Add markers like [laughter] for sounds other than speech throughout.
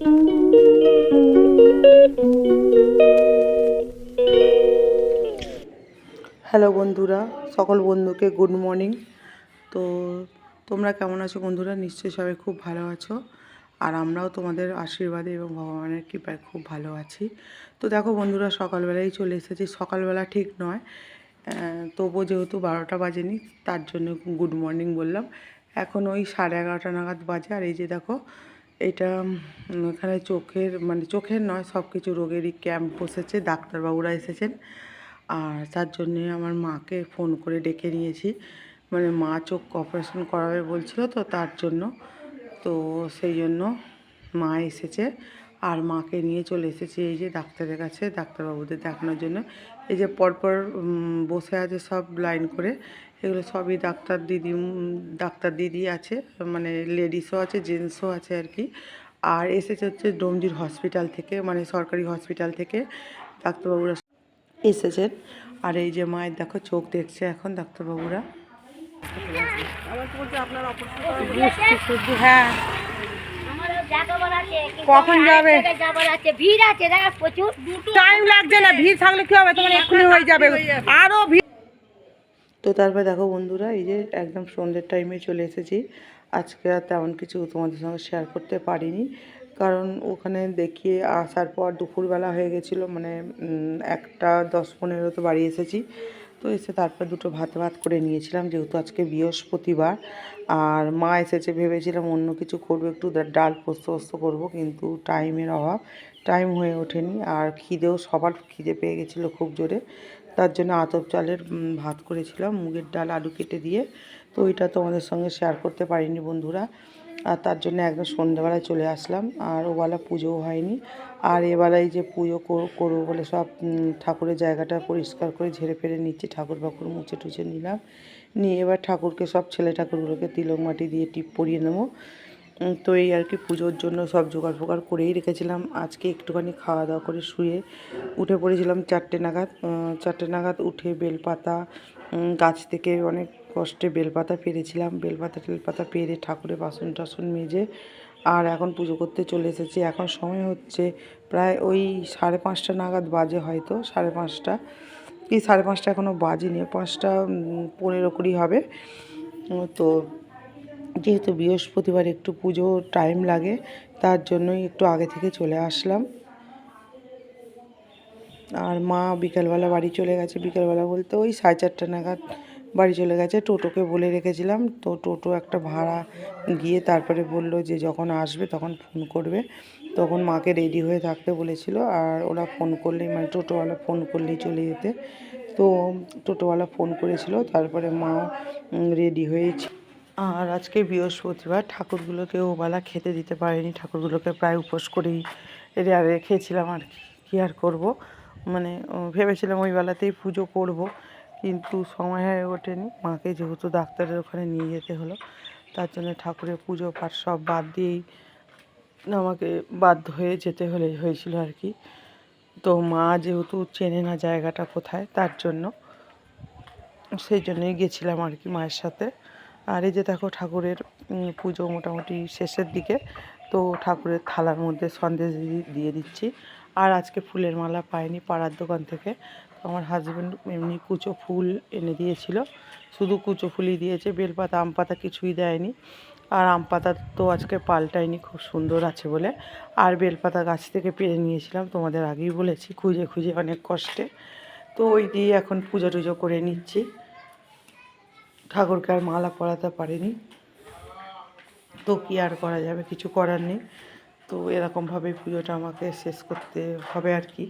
Hello বন্ধুরা, সকল বন্ধুকে গুড মর্নিং। তো তোমরা কেমন আছো বন্ধুরা? নিশ্চয়ই সবাই খুব ভালো আছো। আর আমরাও তোমাদের আশীর্বাদে এবং ভগবানের কৃপায় খুব ভালো আছি। তো দেখো বন্ধুরা সকালবেলাই চলে এসেছি। সকালবেলা ঠিক নয় তবুও যেহেতু বারোটা বাজেনি, তার জন্য গুড মর্নিং বললাম। এখন ওই সাড়ে এগারোটা নাগাদ বাজে। আর এই যে দেখো এটা এখানে চোখের মানে চোখের নয় সব কিছু রোগেরই ক্যাম্প বসেছে, ডাক্তারবাবুরা এসেছেন। আর তার জন্যে আমার মাকে ফোন করে ডেকে নিয়েছি। মানে মা চোখ অপারেশন করাবে বলছিল তো তার জন্য। তো সেই জন্য মা এসেছে। আর মাকে নিয়ে চলে এসেছি এই যে ডাক্তারের কাছে, ডাক্তারবাবুদের দেখানোর জন্য। এই যে পরপর বসে আছে সব লাইন করে। এগুলো সবই ডাক্তার দিদি ডাক্তার দিদি আছে মানে লেডিসও আছে জেন্টসও আছে আর কি। আর এসেছে হচ্ছে ডোমজির হসপিটাল থেকে মানে সরকারি হসপিটাল থেকে ডাক্তারবাবুরা। এসেছেন। আর এই যে মায়ের দেখো চোখ দেখছে এখন ডাক্তারবাবুরা। হ্যাঁ। কখন যাবে? ভিড় আছে প্রচুর টাইম লাগছে না ভিড় থাকলে কি হবে? তোমার এক্ষুনি হয়ে যাবে। আরও ভিড় তো তারপরে দেখো বন্ধুরা, এই যে একদম সন্ধ্যের টাইমে চলে এসেছি। আজকে আর তেমন কিছু তোমাদের সঙ্গে শেয়ার করতে পারিনি। কারণ ওখানে দেখিয়ে আসার পর দুপুরবেলা হয়ে গেছিল মানে একটা দশ পনেরো তো বাড়ি এসেছি। তো এসে তারপর দুটো ভাত ভাত করে নিয়েছিলাম, যেহেতু আজকে বৃহস্পতিবার। আর মা এসেছে, ভেবেছিলাম অন্য কিছু করব, একটু ডাল পোস্ত পোস্ত করব, কিন্তু টাইমের অভাব। টাইম হয়ে ওঠেনি, আর খিদেও সবার খিদে পেয়ে গেছিল খুব জোরে। তার জন্য আতপ চালের ভাত করেছিলাম, মুগের ডাল, আলু কেটে দিয়ে। তো ওইটা তোমাদের সঙ্গে শেয়ার করতে পারিনি বন্ধুরা। আর তার জন্য একদম সন্ধ্যেবেলায় চলে আসলাম। আর ওবেলা পুজোও হয়নি। আর এবেলায় যে পুজো কর- করব বলে সব ঠাকুরের জায়গাটা পরিষ্কার করে ঝেড়ে ফেড়ে নিচ্ছি, ঠাকুর বাকুর মুছে টুছে নিলাম। নিয়ে এবার ঠাকুরকে সব ছেলে ঠাকুরগুলোকে তিলক মাটি দিয়ে টিপ পরিয়ে নেব। তো এই আর কি পুজোর জন্য সব জোগাড় ফোগাড় করেই রেখেছিলাম। আজকে একটুখানি খাওয়া দাওয়া করে শুয়ে উঠে পড়েছিলাম চারটে নাগাদ। চারটে নাগাদ উঠে বেলপাতা গাছ থেকে অনেক কষ্টে বেলপাতা পেরেছিলাম। বেলপাতা টেলপাতা পেরে ঠাকুরের বাসন টাসন মেজে আর এখন পুজো করতে চলে এসেছি। এখন সময় হচ্ছে প্রায় ওই সাড়ে পাঁচটা নাগাদ বাজে হয়তো, সাড়ে পাঁচটা। কি সাড়ে পাঁচটা এখনও বাজেনি, পাঁচটা পনেরো কুড়ি হবে। তো যেহেতু বৃহস্পতিবার একটু পুজো টাইম লাগে, তার জন্যই একটু আগে থেকে চলে আসলাম। আর মা বিকালবেলা বাড়ি চলে গেছে, বিকালবেলা বলতে ওই সাড়ে চারটে নাগাদ বাড়ি চলে গেছে। টোটোকে বলে রেখেছিলাম, তো টোটো একটা ভাড়া গিয়ে তারপরে বলল যে যখন আসবে তখন ফোন করবে। তখন মাকে রেডি হয়ে থাকতে বলেছিল, আর ওরা ফোন করলেই মানে টোটোওয়ালা ফোন করলেই চলে যেতে। তো টোটোওয়ালা ফোন করেছিল, তারপরে মা রেডি হয়েছে। আর আজকে বৃহস্পতিবার ঠাকুরগুলোকে ওবেলা খেতে দিতে পারিনি, ঠাকুরগুলোকে প্রায় উপোস করেই রেখেছিলাম আর কী আর করব? মানে ভেবেছিলাম ওই বেলাতেই পুজো করব, কিন্তু সময় হয়ে ওঠেনি। মাকে যেহেতু ডাক্তারের ওখানে নিয়ে যেতে হলো, তার জন্য ঠাকুরের পুজো পাঠ সব বাদ দিয়েই আমাকে বাধ্য হয়ে যেতে হলে, হয়েছিল আর কি। তো মা যেহেতু চেনে না জায়গাটা কোথায়, তার জন্য সেই জন্যই গেছিলাম আর কি মায়ের সাথে। আর এই যে দেখো ঠাকুরের পুজো মোটামুটি শেষের দিকে, তো ঠাকুরের থালার মধ্যে সন্দেশ দিয়ে- দিচ্ছি। আর আজকে ফুলের মালা পাইনি পাড়ার দোকান থেকে। আমার হাজব্যান্ড এমনি কুচো ফুল এনে দিয়েছিল। শুধু কুচো ফুলই দিয়েছে, বেলপাতা, আম পাতা কিছুই দেয়নি। আর আম পাতা তো আজকে পাল্টায়নি, খুব সুন্দর আছে বলে। আর বেলপাতা গাছ থেকে পেরে নিয়েছিলাম, তোমাদের আগেই বলেছি, খুঁজে খুঁজে অনেক কষ্টে। তো ওই দিয়ে এখন পুজো টুজো করে নিচ্ছি। ঠাকুরকে আর মালা পরাতে পারিনি। তো কি আর করা যাবে? কিছু করার নেই। তো এরকমভাবেই পুজোটা আমাকে শেষ করতে হবে আর কি।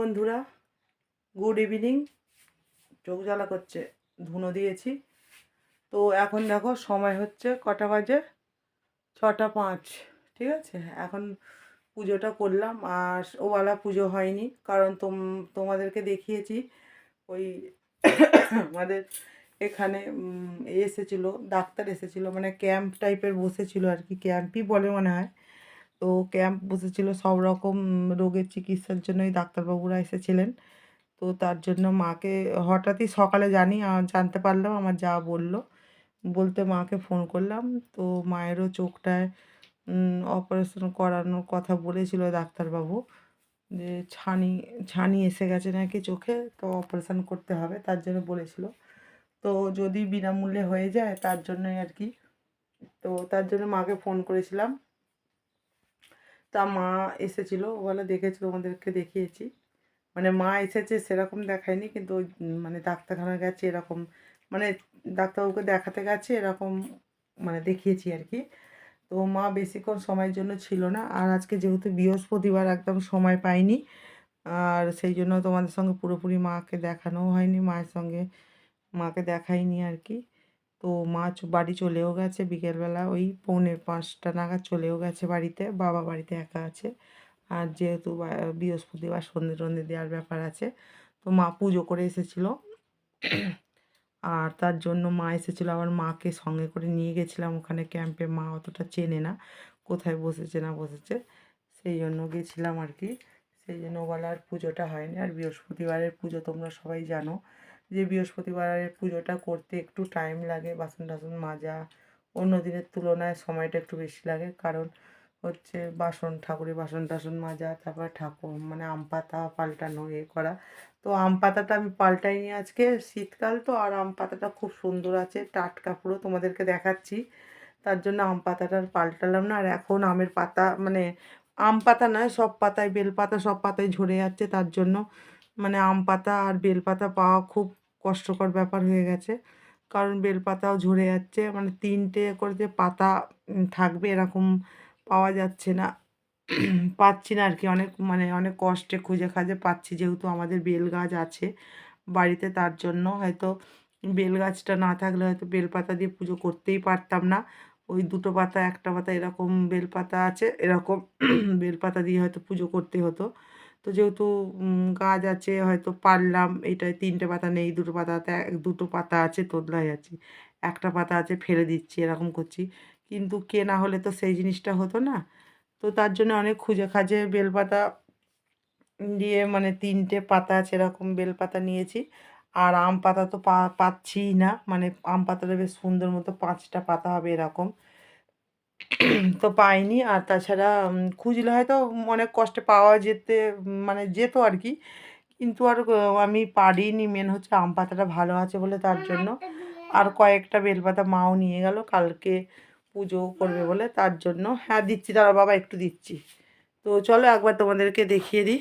বন্ধুরা গুড ইভিনিং চোখ জ্বালা করছে, ধুনো দিয়েছি। তো এখন দেখো, সময় হচ্ছে কটা বাজে? ছটা পাঁচ, ঠিক আছে? এখন পুজোটা করলাম, আর ওবেলা পুজো হয়নি, কারণ তোম, তোমাদেরকে দেখিয়েছি, ওই [coughs] আমাদের এখানে এসেছিল, ডাক্তার এসেছিল মানে ক্যাম্প টাইপের বসেছিল আর কি ক্যাম্পই বলে মনে হয়। তো ক্যাম্প বসেছিল সব রকম রোগের চিকিৎসার জন্যই ডাক্তারবাবুরা এসেছিলেন। তো তার জন্য মাকে হঠাৎই সকালে জানি জানতে পারলাম, আমার যা বলল। বলতে মাকে ফোন করলাম। তো মায়েরও চোখটায় অপারেশন করানোর কথা বলেছিল ডাক্তারবাবু যে, ছানি ছানি এসে গেছে নাকি চোখে? তো অপারেশন করতে হবে। তার জন্য বলেছিল। তো যদি বিনামূল্যে হয়ে যায় তার জন্যই আর কি। তো তার জন্য মাকে ফোন করেছিলাম। তা মা এসেছিল ওবেলা দেখেছি তোমাদেরকে দেখিয়েছি। মানে মা এসেছে সেরকম দেখায়নি, কিন্তু ওই মানে ডাক্তারখানা গেছে এরকম মানে ডাক্তারবাবুকে দেখাতে গেছে এরকম মানে দেখিয়েছি আর কি। তো মা বেশিক্ষণ সময়ের জন্য ছিল না, আর আজকে যেহেতু বৃহস্পতিবার একদম সময় পাইনি, আর সেই জন্য তোমাদের সঙ্গে পুরোপুরি মাকে দেখানোও হয়নি, মায়ের সঙ্গে মাকে দেখাইনি আর কি। তো মা বাড়ি চলেও গেছে বিকেলবেলা, ওই পৌনে পাঁচটা নাগাদ চলেও গেছে বাড়িতে, বাবা বাড়িতে একা আছে। আর যেহেতু বৃহস্পতিবার সন্ধে টন্ধে দেওয়ার ব্যাপার আছে, তো মা পুজো করে এসেছিল। আর তার জন্য মা এসেছিল, আবার মাকে সঙ্গে করে নিয়ে গেছিলাম ওখানে ক্যাম্পে, মা অতটা চেনে না, কোথায় বসেছে না বসেছে, সেই জন্য গেছিলাম আর কি। সেই জন্য ওবেলা আর পুজোটা হয়নি। আর বৃহস্পতিবারের পুজো তোমরা সবাই জানো যে বৃহস্পতিবারের পুজোটা করতে একটু টাইম লাগে, বাসন টাসন মাজা। অন্য দিনের তুলনায় সময়টা একটু বেশি লাগে, কারণ হচ্ছে বাসন, ঠাকুরের বাসন টাসন মাজা, তারপর ঠাকুর মানে আম পাতা পাল্টানো, এ করা। তো আম পাতাটা আমি পাল্টাই পাল্টাইনি আজকে, শীতকাল তো, আর আম পাতাটা খুব সুন্দর আছে, টাটকা পুরো তোমাদেরকে দেখাচ্ছি। তার জন্য আম পাতাটা পাল্টালাম না, আর এখন আমের পাতা মানে আম পাতা নয়, সব পাতায়, বেল পাতা সব পাতায় ঝরে যাচ্ছে, তার জন্য মানে আম পাতা আর বেল পাতা পাওয়া খুব কষ্টকর ব্যাপার হয়ে গেছে। কারণ বেল পাতাও ঝরে যাচ্ছে মানে তিনটে করে যে পাতা থাকবে এরকম পাওয়া যাচ্ছে না। পাচ্ছি না আর কি অনেক মানে অনেক কষ্টে খুঁজে খাজে পাচ্ছি যেহেতু আমাদের বেল গাছ আছে বাড়িতে, তার জন্য হয়তো বেল গাছটা না থাকলে হয়তো বেল পাতা দিয়ে পুজো করতেই পারতাম না। ওই দুটো পাতা, একটা পাতা এরকম বেল পাতা আছে, এরকম বেল পাতা দিয়ে হয়তো পুজো করতে হতো। তো যেহেতু গাছ আছে, হয়তো পারলাম এটায় তিনটে পাতা নেই, দুটো পাতাতে দুটো পাতা আছে তোতলাই আছে। একটা পাতা আছে, ফেলে দিচ্ছি, এরকম করছি। কিন্তু কেনা হলে তো সেই জিনিসটা হতো না। তো তার জন্য অনেক খুঁজে খাজে বেলপাতা দিয়ে মানে তিনটে পাতা আছে এরকম বেলপাতা নিয়েছি। আর আম পাতা তো পা, পাচ্ছিই না। মানে আম পাতাটা বেশ সুন্দর মতো পাঁচটা পাতা হবে এরকম। তো পাইনি। আর তাছাড়া খুঁজলে হয়তো অনেক কষ্টে পাওয়া যেতে মানে যেত আর কি। কিন্তু আর আমি পারিনি। মেন হচ্ছে আম পাতাটা ভালো আছে বলে তার জন্য। আর কয়েকটা বেলপাতা মাও নিয়ে গেল। কালকে পুজো করবে বলে তার জন্য। হ্যাঁ দিচ্ছি। দাঁড়া বাবা, একটু দিচ্ছি। তো চলো একবার তোমাদেরকে দেখিয়ে দিই।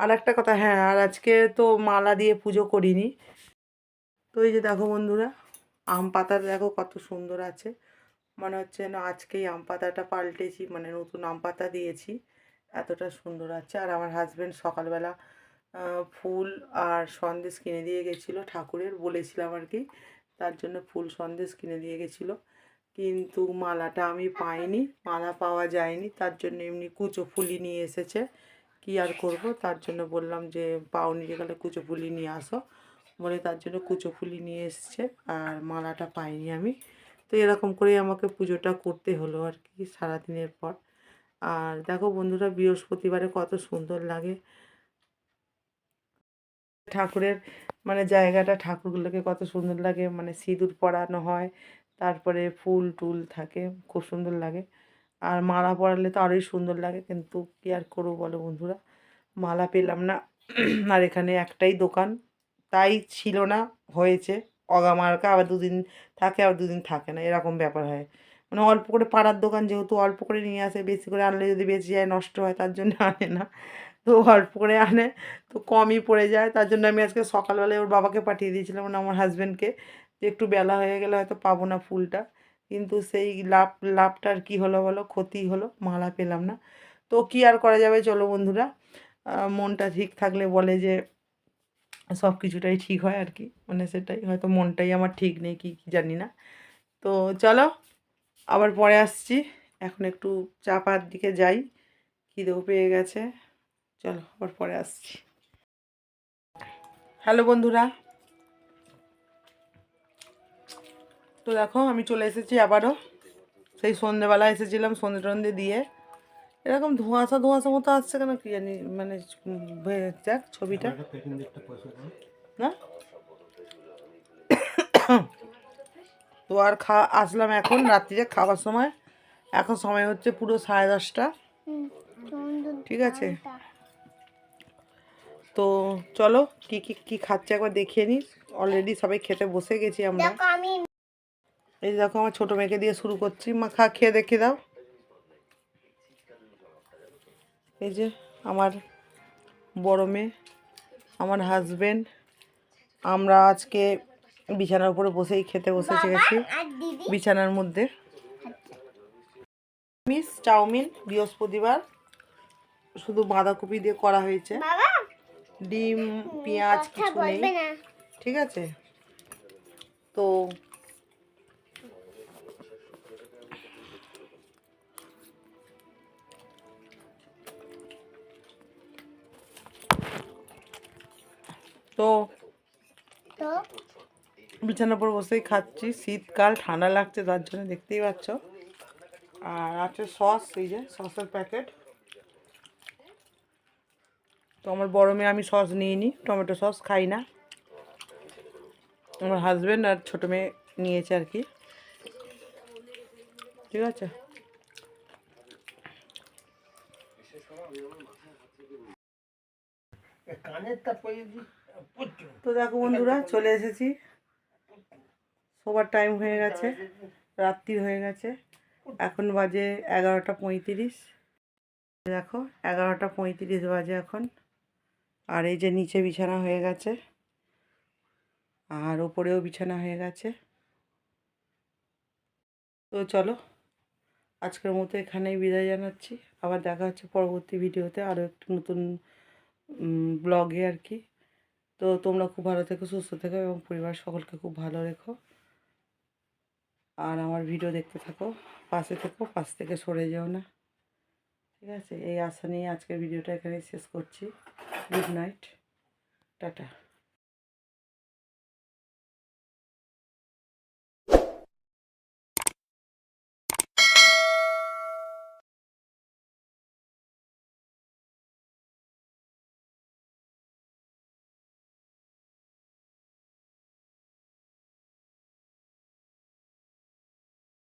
আর একটা কথা হ্যাঁ আর আজকে তো মালা দিয়ে পুজো করিনি। তো এই যে দেখো বন্ধুরা, আম পাতাটা দেখো কত সুন্দর আছে। মনে হচ্ছে না আজকেই আম পাতাটা পাল্টেছি মানে নতুন আম পাতা দিয়েছি। এতটা সুন্দর আছে। আর আমার হাজব্যান্ড সকালবেলা ফুল আর সন্দেশ কিনে দিয়ে গেছিল ঠাকুরের, বলেছিলাম আর কি। তার জন্য ফুল, সন্দেশ কিনে দিয়ে গেছিল। কিন্তু মালাটা আমি পাইনি, মালা পাওয়া যায়নি। তার জন্য এমনি কুচো ফুলি নিয়ে এসেছে। কি আর করব? তার জন্য বললাম যে, পাওনি গেলে কুচো ফুলি নিয়ে আসো। বলে তার জন্য কুচো ফুলি নিয়ে এসছে। আর মালাটা পাইনি আমি। তো এরকম করেই আমাকে পুজোটা করতে হলো আর কি সারাদিনের পর। আর দেখো বন্ধুরা, বৃহস্পতিবারে কত সুন্দর লাগে। ঠাকুরের মানে জায়গাটা, ঠাকুরগুলোকে কত সুন্দর লাগে। মানে সিঁদুর পরানো হয়, তারপরে ফুল টুল থাকে, খুব সুন্দর লাগে। আর মালা পরালে তো আরোই সুন্দর লাগে, কিন্তু কী আর করব বলো বন্ধুরা? মালা পেলাম না। আর এখানে একটাই দোকান, তাই ছিল না, হয়েছে। অগামার্কা, আবার দুদিন থাকে, আবার দুদিন থাকে না, এরকম ব্যাপার হয়। মানে অল্প করে পাড়ার দোকান যেহেতু অল্প করে নিয়ে আসে, বেশি করে আনলে যদি বেঁচে যায়, নষ্ট হয়, তার জন্য আনে না। তো অল্প করে আনে, তো কমই পড়ে যায়। তার জন্য আমি আজকে সকালবেলায় ওর বাবাকে পাঠিয়ে দিয়েছিলাম মানে আমার হাজব্যান্ডকে যে একটু বেলা হয়ে গেলে হয়তো পাবো না ফুলটা। কিন্তু সেই লাভ লাভটার কি হলো বলো, ক্ষতি হলো, মালা পেলাম না। তো কি আর করা যাবে, চলো বন্ধুরা। মনটা ঠিক থাকলে বলে যে সব কিছুটাই ঠিক হয় আর কি মানে সেটাই, হয়তো মনটাই আমার ঠিক নেই, কি কি জানি না। তো চলো, আবার পরে আসছি। এখন একটু চা পার দিকে যাই, খিদেও পেয়ে গেছে। চলো, আবার পরে আসছি। হ্যালো বন্ধুরা। তো দেখো, আমি চলে এসেছি আবারও। সেই সন্ধেবেলা এসেছিলাম সন্ধে টন্ধে দিয়ে। এরকম ধোঁয়াশা ধোঁয়াশা মতো আসছে কেন কি জানি মানে হয়ে ছবিটা। না? তো আর খা আসলাম এখন রাত্রিরে খাওয়ার সময়। এখন সময় হচ্ছে পুরো সাড়ে দশটা। ঠিক আছে? তো চলো কি কি কি খাচ্ছে একবার দেখিয়ে নিই অলরেডি সবাই খেতে বসে গেছি আমরা। এই দেখো আমার ছোটো মেয়েকে দিয়ে শুরু করছি। মা খা খেয়ে দেখিয়ে দাও। এই যে আমার বড় মেয়ে আমার হাজব্যান্ড আমরা আজকে বিছানার উপরে বসেই খেতে বসেছে গেছি বিছানার মধ্যে। মিস চাউমিন বৃহস্পতিবার শুধু বাঁধাকপি দিয়ে করা হয়েছে। ডিম পেঁয়াজ কিছু নেই। ঠিক আছে? তো তো বিছানার উপর বসেই খাচ্ছি। শীতকাল, ঠান্ডা লাগছে, তার জন্য দেখতেই পাচ্ছ। আর আছে সস, এই যে সসের প্যাকেট। তো আমার বড় মেয়ে, আমি সস নিয়ে নিই টমেটো সস খাই না। আমার হাজব্যান্ড আর ছোটো মেয়ে নিয়েছে আর কি। ঠিক আছে? তো দেখো বন্ধুরা, চলে এসেছি। শোবার টাইম হয়ে গেছে, রাত্রি হয়ে গেছে। এখন বাজে এগারোটা পঁয়ত্রিশ। দেখো, এগারোটা পঁয়ত্রিশ বাজে এখন। আর এই যে নিচে বিছানা হয়ে গেছে, আর ওপরেও বিছানা হয়ে গেছে। তো চলো, আজকের মতো এখানেই বিদায় জানাচ্ছি। আবার দেখা হচ্ছে পরবর্তী ভিডিওতে আরও একটু নতুন ব্লগে আর কি। তো তোমরা খুব ভালো থেকো, সুস্থ থেকো এবং পরিবার সকলকে খুব ভালো রেখো। আর আমার ভিডিও দেখতে থাকো, পাশে থেকো, পাশ থেকে সরে যাও না। ঠিক আছে, এই আশা নিয়ে আজকের ভিডিওটা এখানে শেষ করছি। Good night tata.